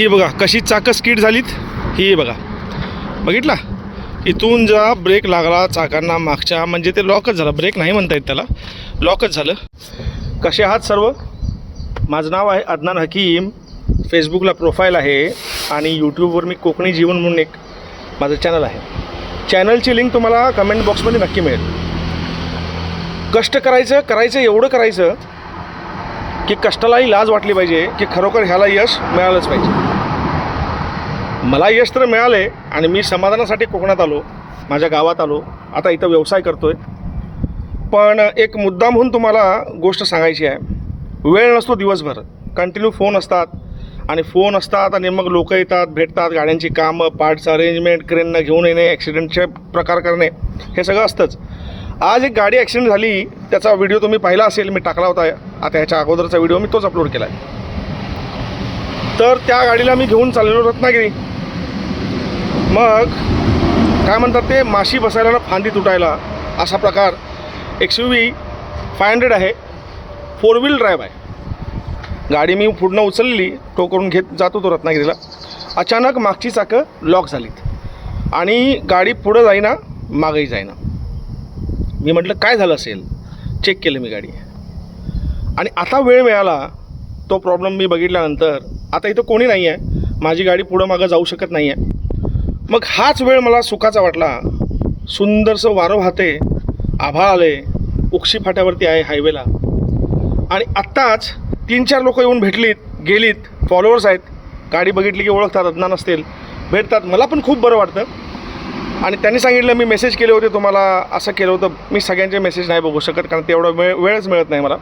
ही बघा कशी चाकं स्किड झालीत ही बघा. बघितला? इथून जेव्हा ब्रेक लागला चाकांना मागच्या म्हणजे ते लॉकच झालं. ब्रेक नाही म्हणता येत त्याला. लॉकच झालं. कसे आहात सर्व? माझं नाव आहे अदनान हकीम. फेसबुकला प्रोफाईल आहे आणि यूट्यूबवर मी कोकणी जीवन म्हणून एक माझं चॅनल आहे. चॅनलची लिंक तुम्हाला कमेंट बॉक्समध्ये नक्की मिळेल. कष्ट करायचं करायचं एवढं करायचं की कष्टालाही लाज वाटली पाहिजे की खरोखर ह्याला यश मिळालंच पाहिजे. मला यश तर मिळाले आणि मी समाधानासाठी कोकणात आलो माझ्या गावात आलो आता इथं व्यवसाय करतोय. पण एक मुद्दा म्हणून तुम्हाला गोष्ट सांगायची आहे. वेळ नसतो दिवसभर. कंटिन्यू फोन असतात. आणि फोन असतात आणि मग लोक येतात भेटतात गाड्यांची कामं पार्ट्स अरेंजमेंट क्रेननं घेऊन येणे ॲक्सिडेंटचे प्रकार करणे हे सगळं असतंच. आज एक गाडी ॲक्सिडेंट झाली त्याचा व्हिडिओ तुम्ही पाहिला असेल मी टाकला होता आता ह्याच्या अगोदरचा व्हिडिओ मी तोच अपलोड केला आहे तर त्या गाडीला मी घेऊन चाललेलो रत्नागिरी. मग काय म्हणतात ते माशी बसायला ना फांदी तुटायला असा प्रकार. X U V five hundred आहे फोर व्हील ड्राईव्ह आहे. गाडी मी पुढनं उचलली टो करून घेत जात होतो रत्नागिरीला. अचानक मागची चाकं लॉक झालीत. आणि गाडी पुढं जाईना मागही जाईना. मी म्हटलं काय झालं असेल? चेक केलं मी गाडी. आणि आता वेळ मिळाला तो प्रॉब्लेम मी बघितल्यानंतर आता इथं कोणी नाही आहे माझी गाडी पुढं मागं जाऊ शकत नाही आहे मग हाच वेळ मला सुखाचा वाटला. सुंदरसं वारं वाहते आभाळ आले उक्षी फाट्यावरती आहे हायवेला आणि आत्ताच तीन चार लोक येऊन भेटलीत गेलीत फॉलोअर्स आहेत. गाडी बघितली की ओळखतात अज्ञान असतील भेटतात. मला पण खूप बरं वाटतं. आणि त्यांनी सांगितलं मी मेसेज केले होते तुम्हाला असं केलं होतं. मी सगळ्यांचे मेसेज नाही बघू शकत कारण तेवढा वेळ वेळच मिळत नाही मला.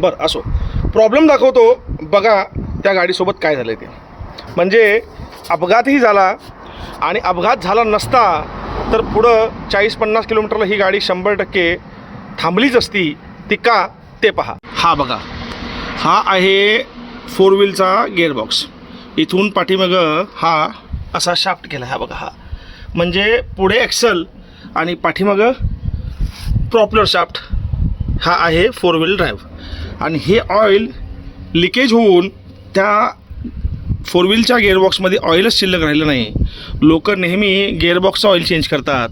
बरं असो. प्रॉब्लेम दाखवतो बघा त्या गाडीसोबत काय झालं ते. म्हणजे अपघातही झाला आणि अपघात झाला नसता तर पुढं चाळीस पन्नास किलोमीटरला ही गाडी शंभर टक्के थांबलीच असती ती का ते पहा. हा बघा. हा आहे फोर व्हीलचा गेअरबॉक्स इथून पाठीमागं हा असा शाफ्ट केला हा बघा हा. म्हणजे पुढे ॲक्सल आणि पाठीमागं प्रॉपलर शाफ्ट हा आहे फोर व्हील ड्राईव्ह आणि हे ऑइल लिकेज होऊन त्या फोर व्हीलच्या गेअरबॉक्समध्ये ऑइलच शिल्लक राहिलं नाही. लोक नेहमी गेअरबॉक्सचं ऑइल चेंज करतात.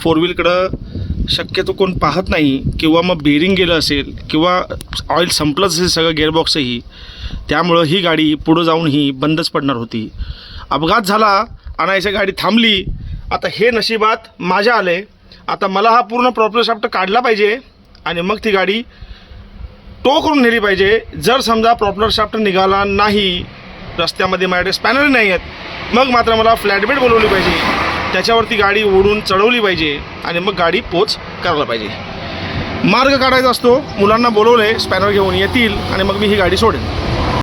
फोर व्हीलकडं शक्यतो कोण पाहत नाही किंवा मग बेरिंग गेलं असेल किंवा ऑइल संपलंच असेल सगळं गेअरबॉक्सही त्यामुळं ही गाडी पुढं जाऊन ही बंदच पडणार होती. अपघात झाला आणायची गाडी थांबली आता हे नशिबात माझ्या आले. आता मला हा पूर्ण प्रॉपर शाफ्ट काढला पाहिजे आणि मग ती गाडी टो करून नेली पाहिजे. जर समजा प्रॉपर शाफ्ट निघाला नाही रस्त्यामध्ये माझ्याकडे स्पॅनर नाही आहेत मग मात्र मला फ्लॅटबेट बोलवली पाहिजे. त्याच्यावरती गाडी ओढून चढवली पाहिजे आणि मग गाडी पोच करायला पाहिजे. मार्ग काढायचा असतो मुलांना बोलवले स्पॅनर घेऊन येतील आणि मग मी ही गाडी सोडेन.